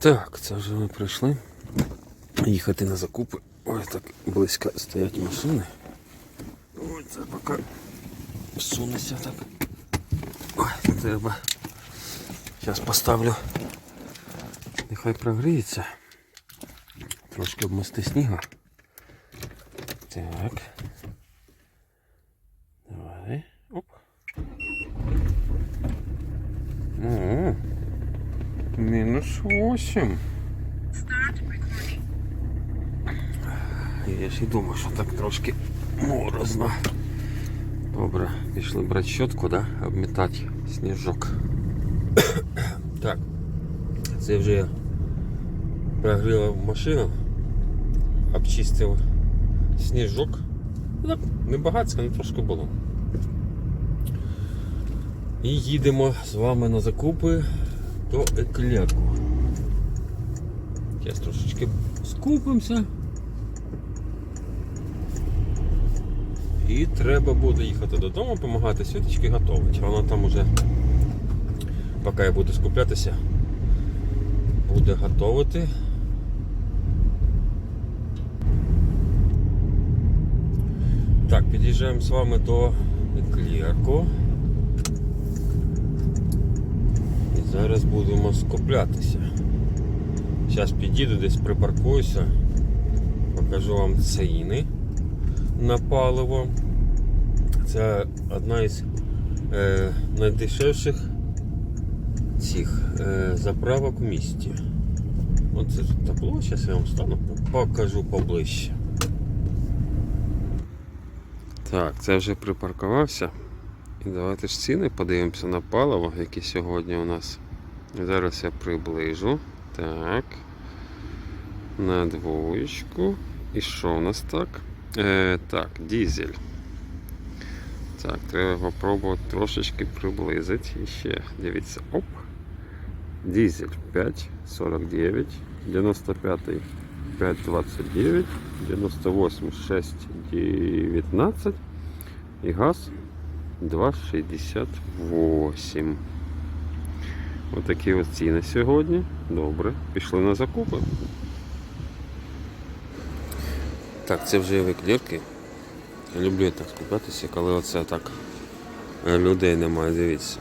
Так, це вже ми прийшли. Їхати на закупи. Ой, так близько стоять машини. Ой, це поки всунеться так. Ой, треба. Зараз поставлю. Нехай прогріється. Трошки обмести сніга. Так. Давай. Оп. О, 8. Я ж і думав, що так трошки морозно. Добре, пішли брати щотку, да? обмітати сніжок. так. Це вже я прогріла машину, обчистив сніжок. Ну, Так, не багатсько, але трошки було. І їдемо з вами на закупи до еклерку. Зараз трошечки скупимося. І треба буде їхати додому, допомагати світочки готувати. Вона там уже, поки я буду скуплятися, буде готувати. Так, під'їжджаємо з вами до еклерку. І зараз будемо скуплятися. Зараз підійду, десь припаркуюся, покажу вам ціни на паливо. Це одна із е, найдешевших цих е, заправок у місті. Оце тут табло, зараз я вам стану, покажу поближче. Так, це вже припаркувався. І давайте ж ціни подивимося на паливо, які сьогодні у нас. Зараз я приближу. Так. На двоєчку. І що у нас так? Е, так, дізель. Так, треба попробувати трошечки приблизити. І ще, дивіться, оп. Дізель 5,49, 95 5,29, 98 6,19 і газ 2,68. Отакі ось ціни сьогодні. Добре, пішли на закупи. Так, це вже еклерки. Люблю так скупатися, коли оце так е, людей немає, дивіться.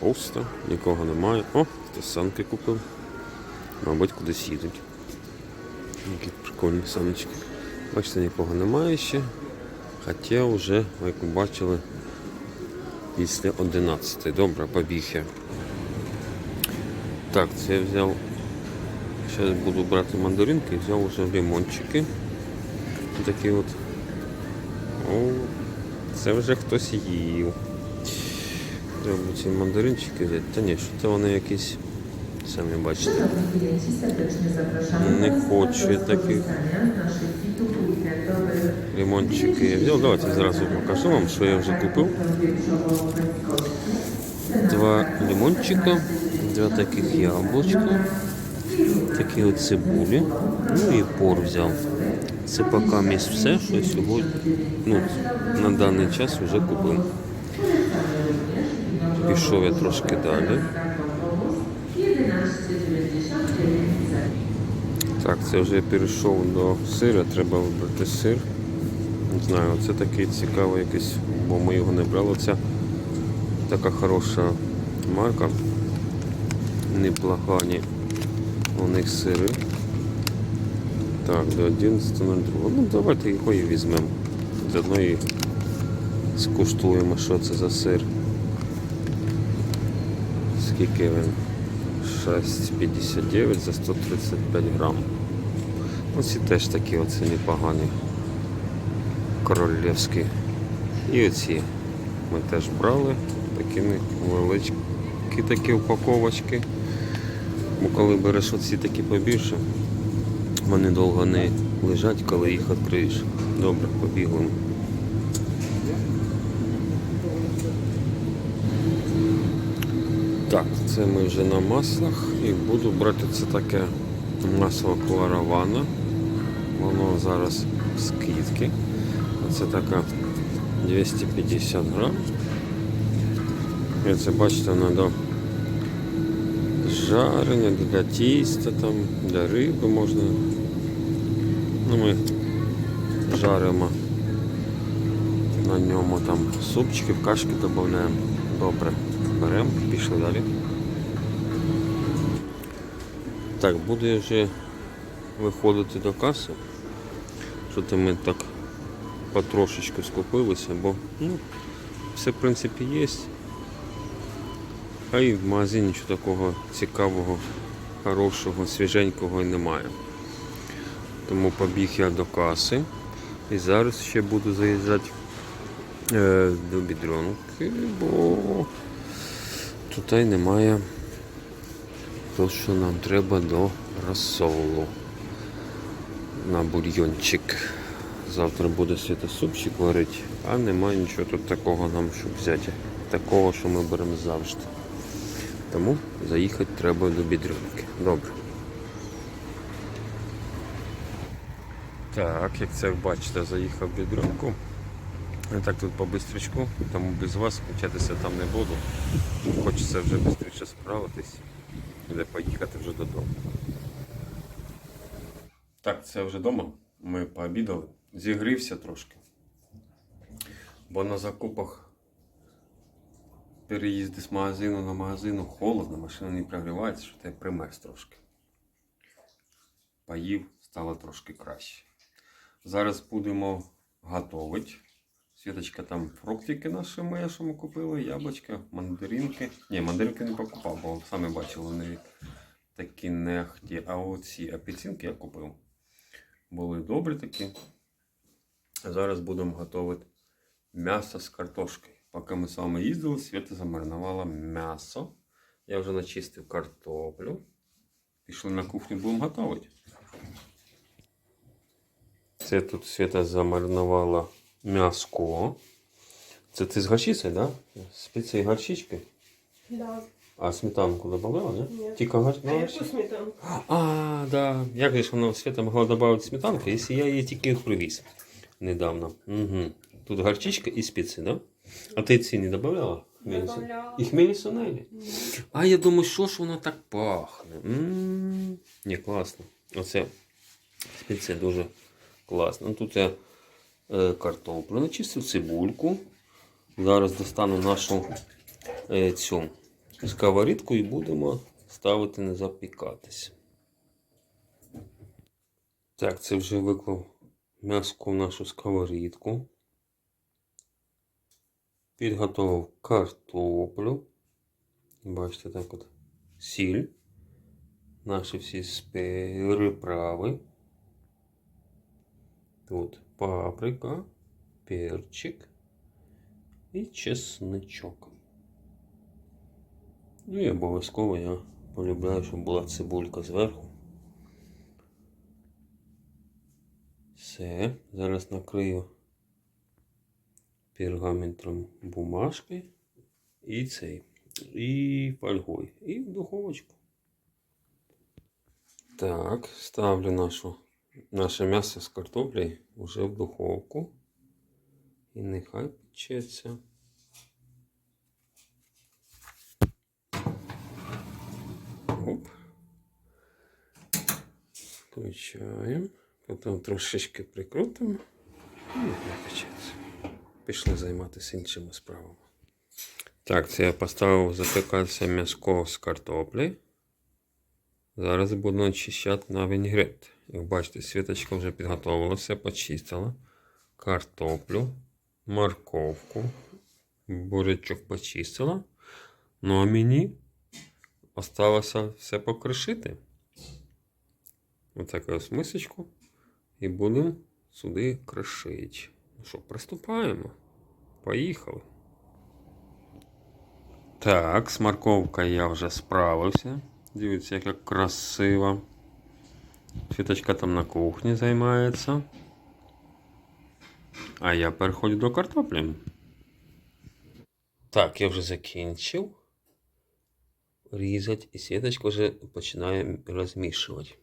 Пусто, нікого немає. О, хтось санки купив. Мабуть, кудись їдуть. Які прикольні саночки. Бачите, нікого немає ще. Хоча вже, як ви бачили, після 11. Добре, побіг я. Так, це я взяв. Зараз буду брати мандаринки, взяв вже лимончики. Такі от. О, це вже хтось їв. Треба ці мандаринчики взяти. Та ні, що це вони якісь. Самі бачите. Z naszych kitów weekendowych. Лимончики я взяв. Давайте зразу покажу вам, що я вже купив. Два лимончика, два таких яблучка, такі от цибулі, ну і пор взяв. Це поки місць все, що сьогодні ну, на даний час вже купив. Пішов я трошки далі. Так, це вже перейшов до сира, треба вибрати сир. Не знаю, це такий цікавий якийсь, бо ми його не брали. Це така хороша марка. Непогані у них сири. Так, до 11.02. Ну давайте його і візьмемо. Заодно і скуштуємо, що це за сир. Скільки він? 6,59 за 135 грам. Ось і теж такі оце непогані. Королівські. І оці ми теж брали. Такі невеличкі такі упаковочки. Бо коли береш оці такі побільше, вони довго не лежать, коли їх відкриєш. Добре, побігли. Так, це ми вже на маслах і буду брати це таке масло кларавана. Воно зараз в скидки. Це така 250 грам. І це бачите, треба жарення, для тіста, там, для риби можна. Ну, ми жаримо на ньому там супчики, в кашки додаємо. Добре. Беремо, пішли далі. Так, буду я вже виходити до каси. Що ми так потрошечку скупилися, бо ну, все в принципі є. А і в магазині нічого такого цікавого, хорошого, свіженького і немає. Тому побіг я до каси. І зараз ще буду заїжджати е, до бідронки, бо тут немає то, що нам треба до розсолу на бульйончик. Завтра буде світа супчик варити, а немає нічого тут такого нам, щоб взяти. Такого, що ми беремо завжди. Тому заїхати треба до бідрюнки. Добре. Так, як це бачите, заїхав в бідрюнку. Я так тут по бистрічку, тому без вас включатися там не буду. Хочеться вже швидше справитись, де поїхати вже додому. Так, це вже вдома. Ми пообідали. Зігрівся трошки. Бо на закупах переїзди з магазину на магазину холодно, машина не прогрівається, що ти примерз трошки. Поїв, стало трошки краще. Зараз будемо готувати. Світочка там фруктики наші ми, що ми купили, яблучка, мандаринки. Ні, мандаринки не покупав, бо самі бачили, вони такі нехті. А оці апельсинки я купив. Були добрі такі. Зараз будемо готувати м'ясо з картошкою. Поки ми з вами їздили, Свята замаринувала м'ясо. Я вже начистив картоплю. Пішли на кухню, будемо готувати. Це тут Свята замаринувала м'яско. Це ти з горчицею, да? Спецією горчички. Да. А сметанку додавала, не? Ні. Тільки гор... А яку сметанку? А, да. Як же ж вона Свята могла додати сметанку, якщо я її тільки привіз недавно. Угу. Тут горчичка і специи, да? А ти ці не додавала? Добавляла. І хмелі? А я думаю, що ж воно так пахне. Ні, класно. Оце спеція дуже класно. Ну, Тут я е, картоплю начистив, цибульку. Зараз достану нашу е, цю сковорідку і будемо ставити не запікатись. Так, це вже виклав м'яско в нашу сковорідку. Підготував картоплю. Бачите, так от сіль. Наші всі приправи. Тут паприка, перчик і чесничок. Ну і обов'язково я полюбляю, щоб була цибулька зверху. Все, зараз накрию пергаментом бумажки і цей, і фольгою, і в духовочку. Так, ставлю нашу, наше м'ясо з картоплею вже в духовку. І нехай печеться. Оп. Включаємо. Потім трошечки прикрутимо. І нехай печеться. Пішли займатися іншими справами. Так, це я поставив запікатися м'яско з картоплі. Зараз буду очищати на вінігрет. Як бачите, світочка вже підготовилася, почистила картоплю, морковку, бурячок почистила. Ну а мені осталося все покришити. Отаку ось мисочку. І будемо сюди кришити. Що, приступаємо. Поїхали. Так, з морковкою я вже справився. Дивіться, яка красиво. Світочка там на кухні займається. А я переходжу до картоплі. Так, я вже закінчив різати, і світочка вже починає розмішувати.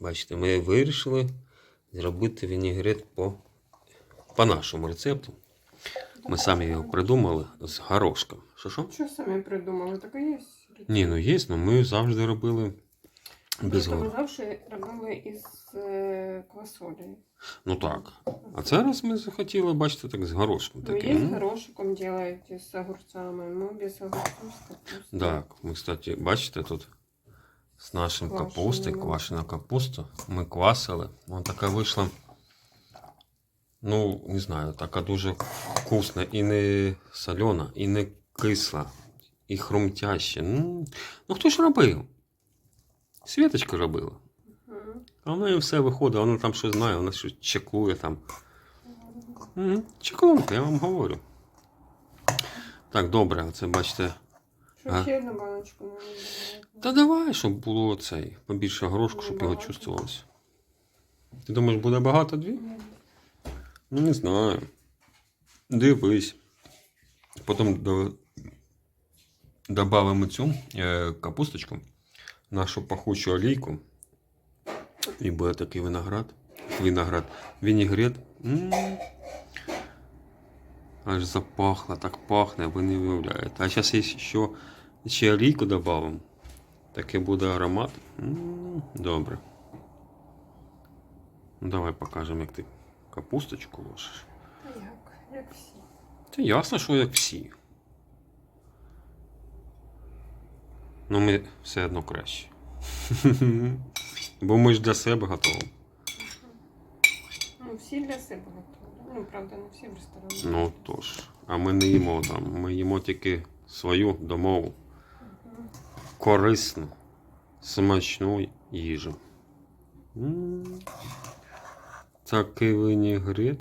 Бачите, ми вирішили зробити вінігрет по, по нашому рецепту. Ми самі його придумали з горошком. Що що? Що самі придумали? Таке є. Ні, ну є, ну ми завжди робили без Я гороху. завжди робили із е, квасолі. Ну так. А це раз ми захотіли, бачите, так з горошком. Ну, є з м. горошиком делають, із огурцями. Ну, без огурців з. Так, ми, кстати, бачите, тут з нашим капусти, квашена капуста. Ми квасили. Вона така вийшла. Ну, не знаю, така дуже вкусна. І не солена, і не кисла, і хрумтяща. Ну, ну хто ж робив? Світочка робила. А в неї все виходить, вона там щось знає, вона щось чекує там. Чекунка, я вам говорю. Так, добре, це бачите. Що ще одну баночку не? Та давай, щоб було цей, побільше горошку, щоб його чувствувалося. Ти думаєш, буде багато дві? Ну, не знаю. Дивись. Потім до... додамо цю е, капусточку, нашу пахучу олійку. І буде такий виноград. Виноград. Вінігрет. М. Аж запахло, так пахне, ви не уявляєте. А зараз є ще, ще олійку додамо. Такий буде аромат. М, Добре. Ну, давай покажемо, як ти капусточку ложиш. Як? Як всі. Це ясно, що як всі. Ну, ми все одно краще. Бо ми ж для себе готові. Ну, всі для себе готові. Ну, правда, не всі в ресторані. Ну тож. А ми не їмо там. Ми їмо тільки свою домову. Корисну, смачну їжу. М. Такий винігрет.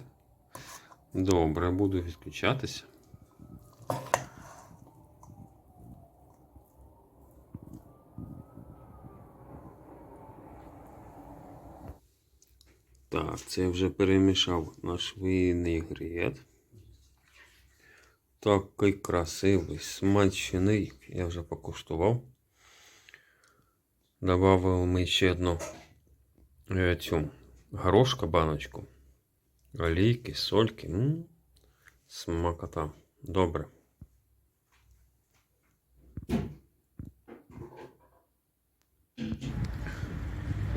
Добре, буду відключатися. Так, це я вже перемішав наш винігрет. Такий красивий, смачний. Я вже покуштував. Добавив ми ще одну е, цю горошка баночку. Олійки, сольки. М, Смакота. Добре.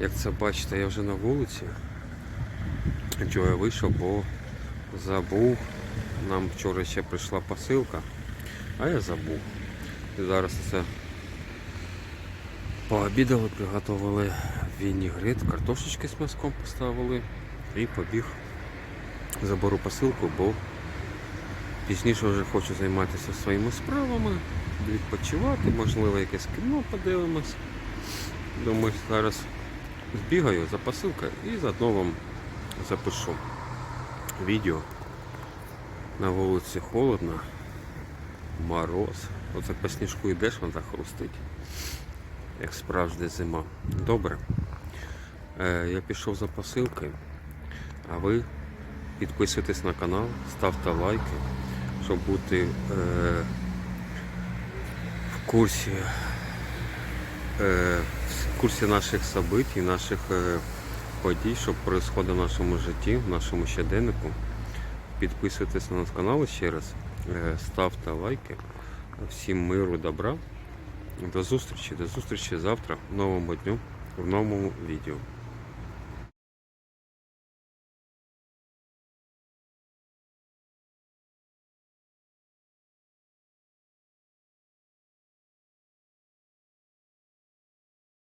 Як це бачите, я вже на вулиці. Чого я вийшов, бо забув. Нам вчора ще прийшла посилка, а я забув. І зараз це пообідали, приготували вінігрет, картошечки з м'язком поставили і побіг. Заберу посилку, бо пізніше вже хочу займатися своїми справами, відпочивати, можливо, якесь кіно подивимось. Думаю, зараз збігаю за посилкою і заодно вам запишу відео. На вулиці холодно, мороз. Оце по сніжку йдеш, вона так хрустить, як справжня зима. Добре. Е, я пішов за посилкою, а ви підписуйтесь на канал, ставте лайки, щоб бути е, в курсі, е, в курсі наших событий, наших е, подій, що відбувається в нашому житті, в нашому щоденнику. Підписуйтесь на наш канал ще раз, е, ставте лайки. Всім миру, добра. До зустрічі, до зустрічі завтра в новому дню, в новому відео.